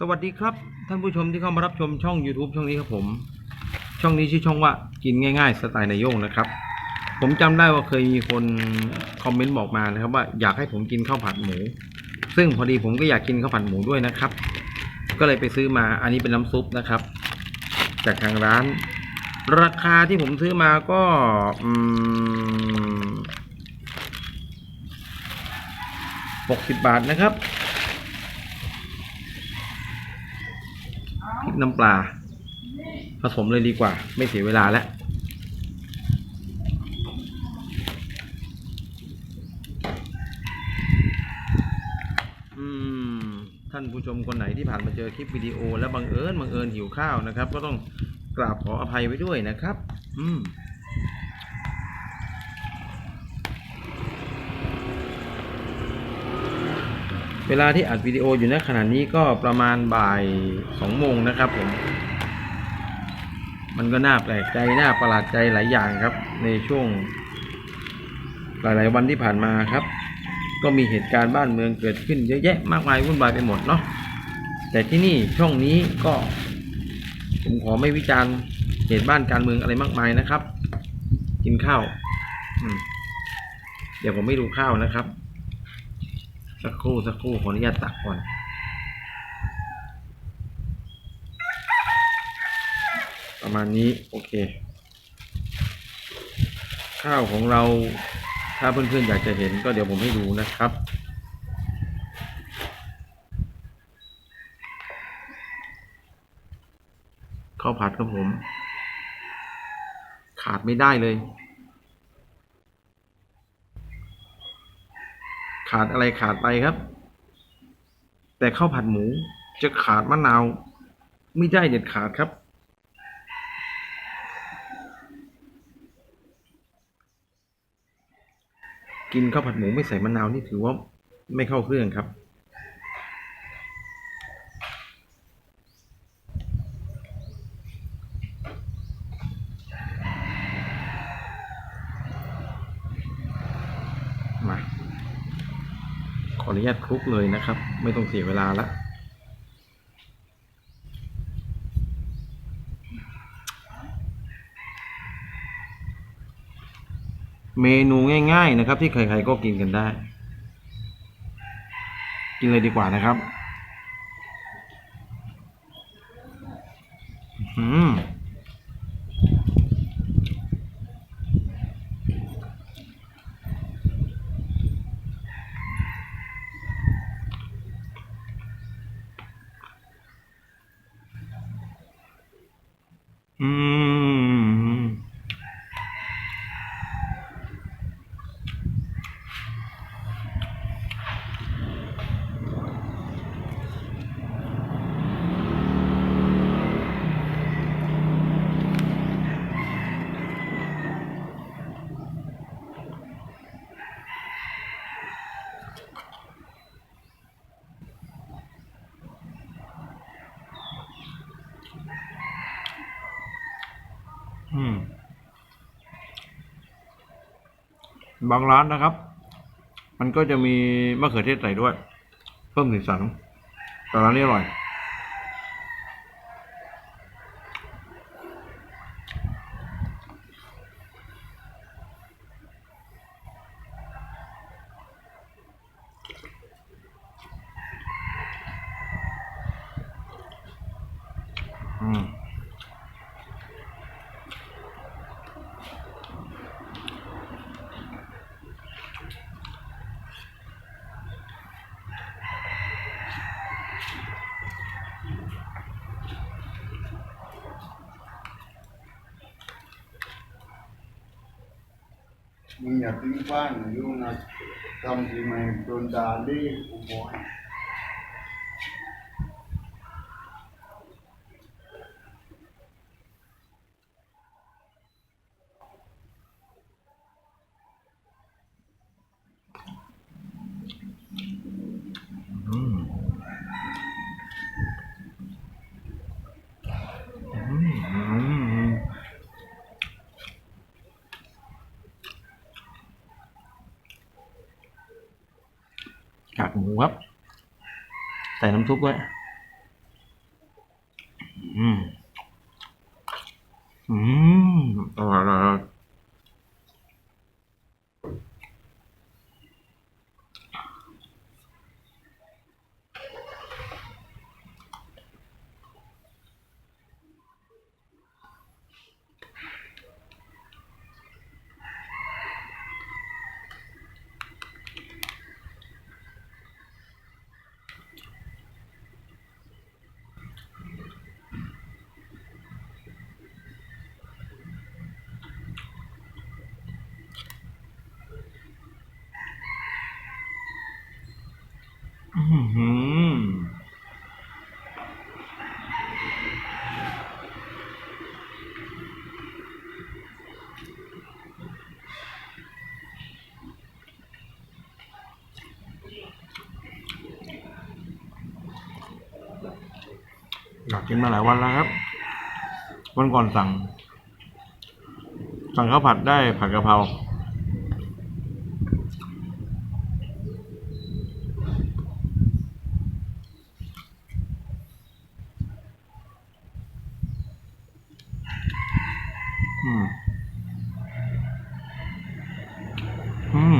สวัสดีครับ ท่านผู้ชมที่เข้ามารับชมช่อง YouTube ช่องนี้ครับผม ช่องนี้ชื่อช่องว่ากินง่าย ๆ สไตล์นายโยงนะครับ ผมจำได้ว่าเคยมีคนคอมเมนต์บอกมานะครับ ว่าอยากให้ผมกินข้าวผัดหมู ซึ่งพอดีผมก็อยากกินข้าวผัดหมูด้วยนะครับ ก็เลยไปซื้อมาอันนี้เป็นน้ำซุปนะครับ จากทางร้าน ราคาที่ผมซื้อมาก็อืมหกสิบบาทนะครับ พริก น้ำปลา ผสมเลยดีกว่า ไม่เสียเวลาแล้วท่านผู้ชมคนไหนที่ผ่านมาเจอคลิปวิดีโอ แล้วบังเอิญบังเอิญหิวข้าวนะครับ ก็ต้องกราบขออภัยไว้ด้วยนะครับ อืม เวลาที่อัดวิดีโออยู่ในขณะนี้ก็ประมาณบ่ายสองโมงนะครับผม มันก็น่าแปลกใจน่าประหลาดใจหลายอย่างครับ ในช่วง หลายๆวันที่ผ่านมาครับ ก็มีเหตุการณ์บ้านเมืองเกิดขึ้นเยอะแยะมากมายวุ่นวายไปหมดเนาะแต่ที่นี่ช่องนี้ก็ผมขอไม่วิจารณ์เหตุบ้านการเมืองอะไรมากมายนะครับ กินข้าวอืมเดี๋ยวผมไม่ดูข้าวนะครับ สักครู่สักครู่ขออนุญาตตักก่อนประมาณนี้โอเค ข้าวของเราถ้าเพื่อนๆอยากจะเห็นก็เดี๋ยวผมให้ดูนะครับข้าวผัดครับผม ขาดไม่ได้เลย ขาดอะไรขาดไปครับ แต่ข้าวผัดหมูจะขาดมะนาวไม่ได้เด็ดขาดครับ กินข้าวผัดหมูไม่ใส่มะนาวนี่ถือว่าไม่เข้าเครื่องครับ มา ขออนุ ญาตคลุกเลยนะครับ ไม่ต้องเสียเวลาละเมนูง่าย ๆ นะครับ ที่ใครๆก็กินกันได้ กินเลยดีกว่านะครับอืมอืม อืม บางร้านนะครับ มันก็จะมีมะเขือเทศใส่ด้วย เพิ่มสีสันแต่ร้านนี้อร่อย อืม มึงอย่าทิ้งบ้านนะลูกนะทำที่ไม่โดนด่าดิกูบอก gấp tại nấm thuốc quá mm. Mm. อยากกินมาหลายวันแล้วครับ วันก่อนสั่ง สั่งข้าวผัดได้ผัดกะเพรา อืม อืม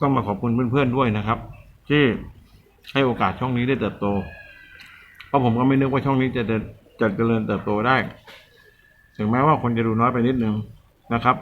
ต้องมาขอบคุณเพื่อนๆด้วยนะครับ ที่ให้โอกาสช่องนี้ได้เติบโต เพราะผมก็ไม่นึกว่าช่องนี้จะจะเจริญเติบโตได้ ถึงแม้ว่าคนจะดูน้อยไปนิดนึงนะครับ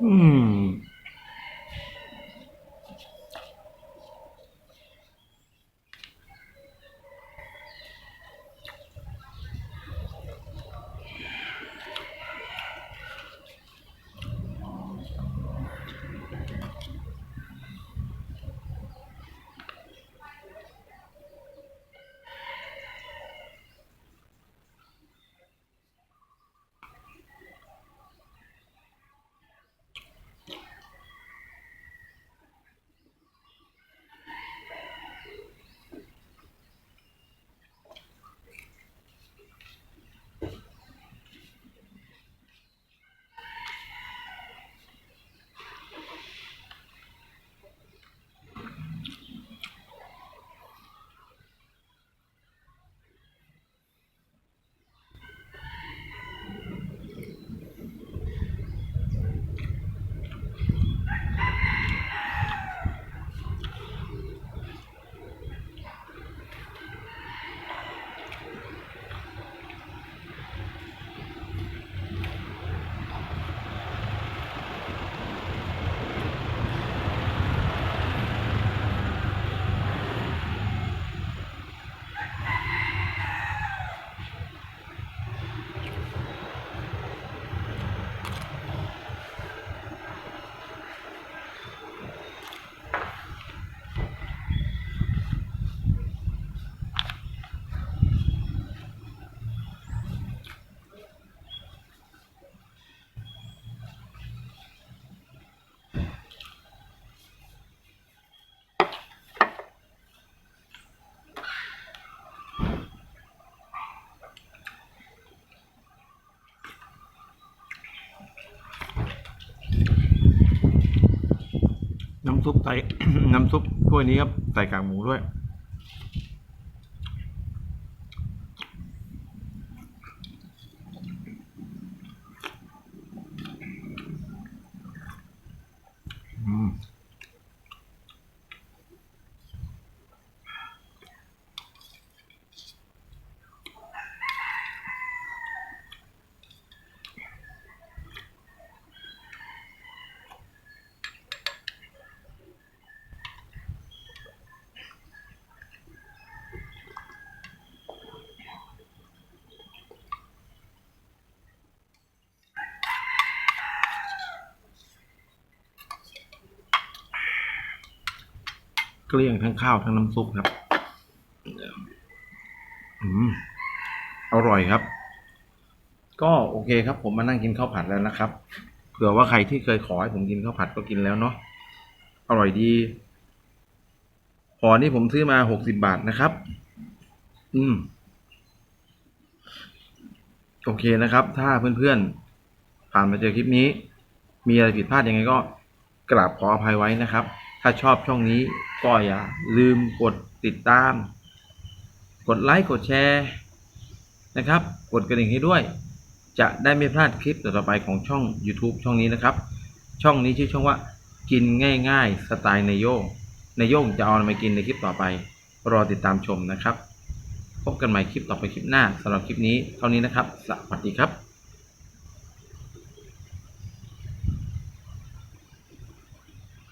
อืำซุปใส่ น้ำซุปถ้วยนี้ครับใส่กากหมูด้วย เกลี้ยงทั้งข้าวทั้งน้ำซุปครับอืมอร่อยครับ ก็โอเคครับ ผมมานั่งกินข้าวผัดแล้วนะครับเผื่อว่าใครที่เคยขอให้ผมกินข้าวผัดก็กินแล้วเนาะอร่อยดีห่อนี้ผมซื้อมาหกสิบบาทนะครับ อืม โอเคนะครับ ถ้าเพื่อนๆผ่านมาเจอคลิปนี้ มีอะไรผิดพลาดยังไงก็กราบขออภัยไว้นะครับ ถ้าชอบช่องนี้ก็อย่าลืมกดติดตาม กดไลค์กดแชร์นะครับ กดกระดิ่งให้ด้วย จะได้ไม่พลาดคลิปต่อไปของช่อง YouTube ช่องนี้นะครับ ช่องนี้ชื่อช่องว่ากินง่าย ๆ สไตล์ในโยงในโยงจะเอาอะไรมากินในคลิปต่อไป รอติดตามชมนะครับ พบกันใหม่คลิปต่อไปคลิปหน้าสำหรับคลิปนี้เท่านี้นะครับ สวัสดีครับ